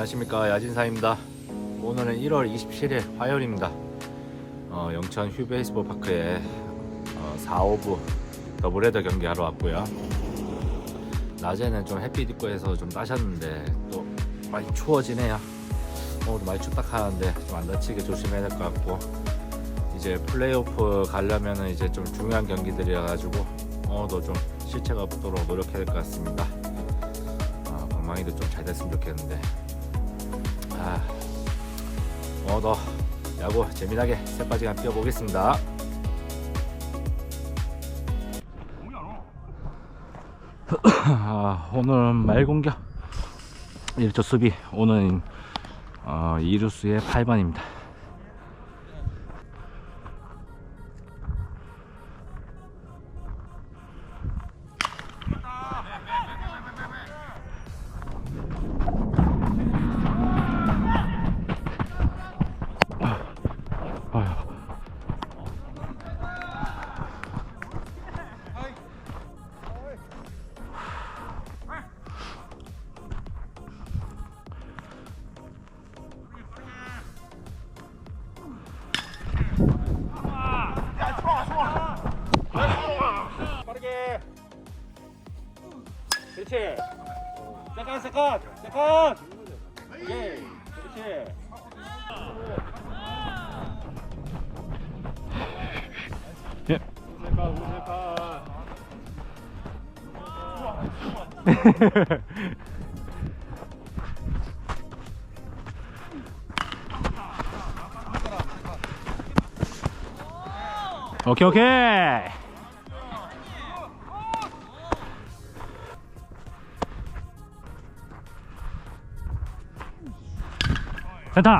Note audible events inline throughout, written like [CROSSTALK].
안녕하십니까 야진사입니다. 오늘은 1월 27일 화요일입니다. 어, 영천 휴베이스볼 파크에 어, 4, 5부 더블헤더 경기하러 왔고요. 낮에는 좀 햇빛 있고 해서 좀 따셨는데 또 많이 추워지네요. 오늘도 많이 춥다 하는데 좀 안 다치게 조심해야 될 것 같고 이제 플레이오프 가려면은 이제 좀 중요한 경기들이라 가지고 오늘도 좀 실체가 없도록 노력해야 될 것 같습니다. 아, 방망이도 좀 잘 됐으면 좋겠는데 아, 오늘도 야구 재미나게 새빠지게 한번 뛰어보겠습니다. [CLEARS THROAT] 아, 오늘은 말 공격 1조 수비 오늘 어, 이루수의 8번입니다. 그렇지 세컨 세컨 세컨 오케이 그렇지 예. [LAUGHS] 오케이 오케이. 센터.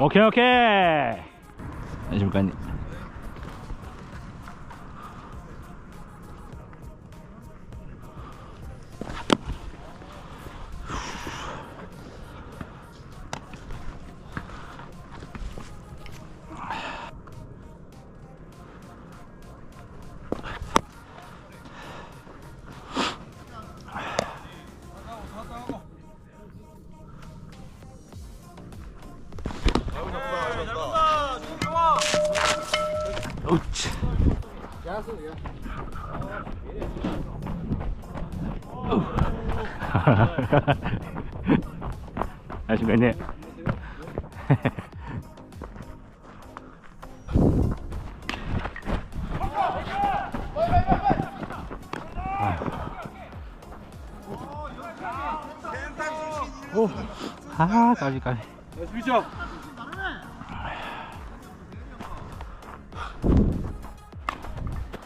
오케이 오케이. 안녕 안녕하십니까. 오, 아, 까비 까비. 수비죠 오.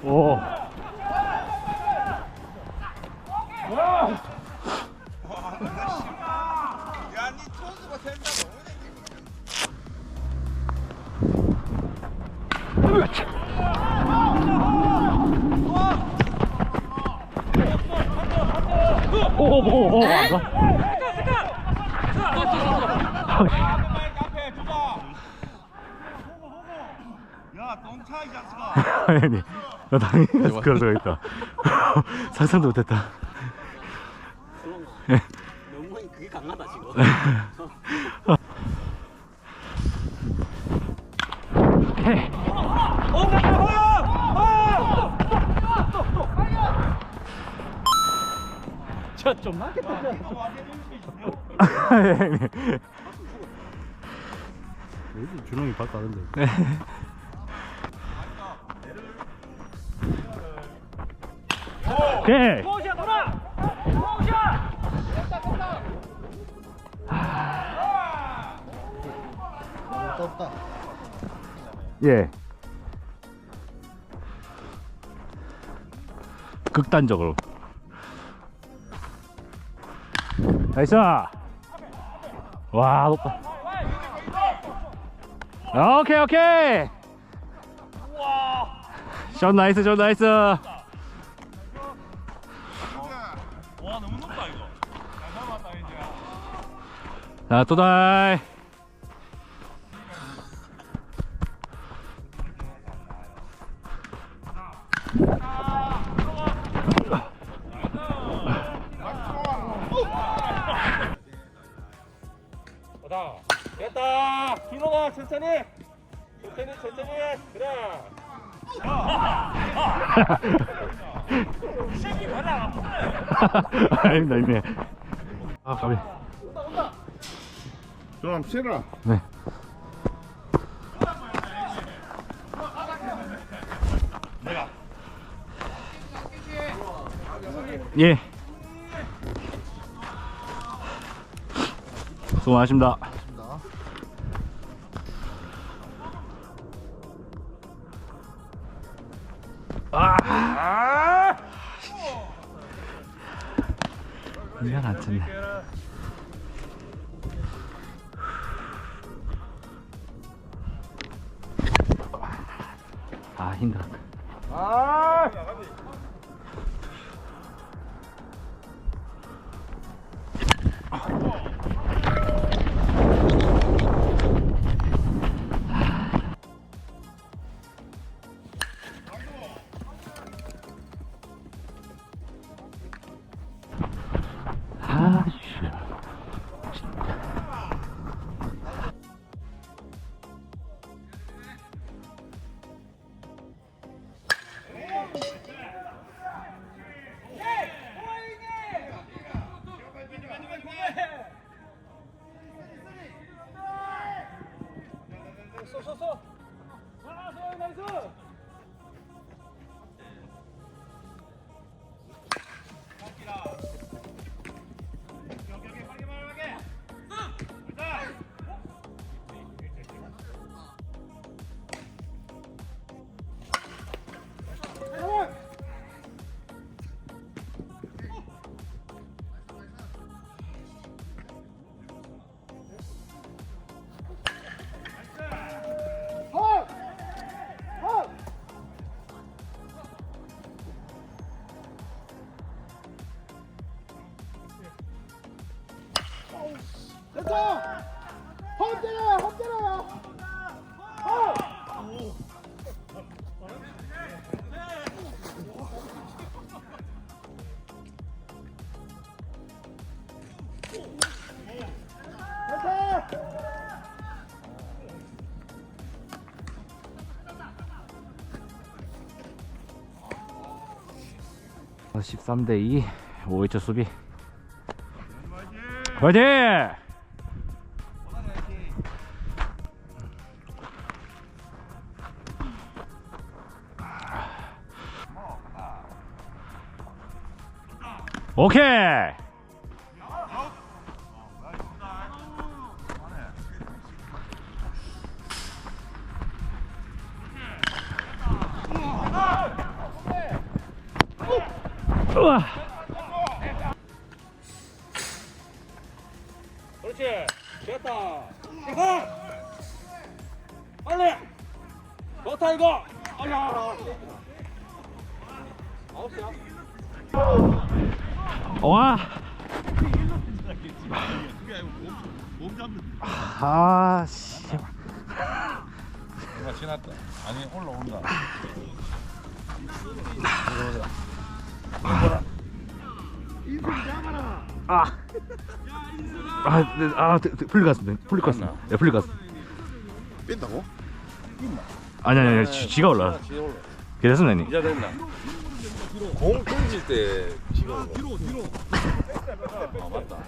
오, 오, 오, 오, 안 가? 앞에 두자 야똥 차 이 자스가 아니, 나 당연히 수가 있다. [LAUGHS] 상상도 못했다. 너무 그게 강하다 지금. 헤이. 저좀 맞겠다. 주렁이 발 다른데 오케이. 떴다 예. 극단적으로. 나이스. 와, 높다. 오케이, 오케이. 샷 나이스, 샷 나이스. 자, 또다이. 어, 됐다. 됐다. 김호가 천천히. 천천히 천천히. 그래. 시기 [LAUGHS] 봐라. 아닙니다, 아닙니다. 아, 가비. 좀 치라. 네. 예. 수고하십니다. 아 힘들어. 아, 됐다. 홈 때려요. 홈 때려요. 어, 13대 2 5회초 수비 화이팅! 오케이! 우와! 그렇지. 됐다. 이거. 빨리. 좋다 이거. 아야. 아웃이야. 와! 아, 씨. 내가 지났다. 아니 올라온다. 아. 아, 네, 아, 네, 네, 풀릴 것 같습니다. 풀릴 것 같습니다. 네, 풀릴 것 같습니다. 뺀다고? 아니, 아니, 아니, 지, 지가 올라. 괜찮습니다. 이제 됐나? 공 던질 때 지가 뒤로 뒤로. 아 [LAUGHS] 맞다.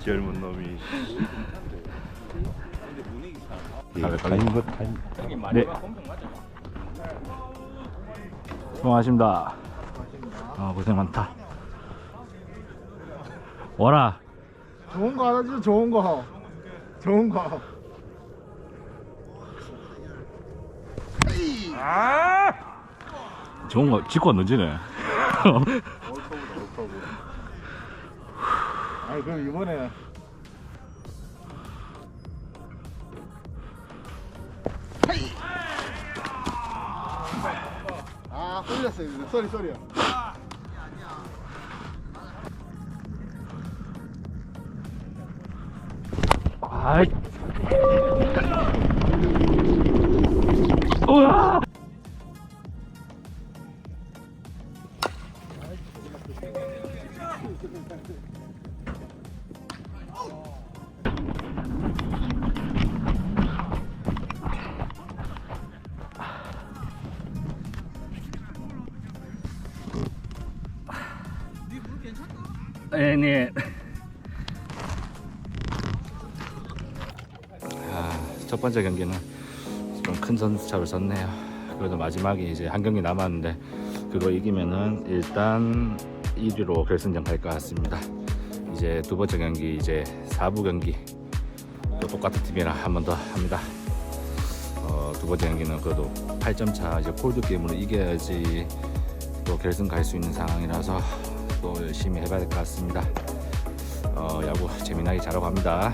젊은 놈이. 가는 것 형님 네. 수고하십니다. 아, 고생 많다. 와라. 좋은 거 하나 주 좋은 거. 좋은 거. 좋은 거, 짓고 던지네. [LAUGHS] 아니 그럼 이번에 아 홀렸어요 쏘리 쏘리요 아이. 우와! 네. 아, 첫 번째 경기는 좀 큰 선수차로 졌네요. 그래도 마지막에 이제 한 경기 남았는데 그거 이기면은 일단 1위로 결승전 갈 것 같습니다. 이제 두 번째 경기 이제 4부 경기 또 똑같은 팀이랑 한 번 더 합니다. 어, 두 번째 경기는 그래도 8점 차 이제 콜드 게임으로 이겨야지 또 결승 갈 수 있는 상황이라서 또 열심히 해봐야 될 것 같습니다. 어, 야구 재미나게 잘하고 갑니다.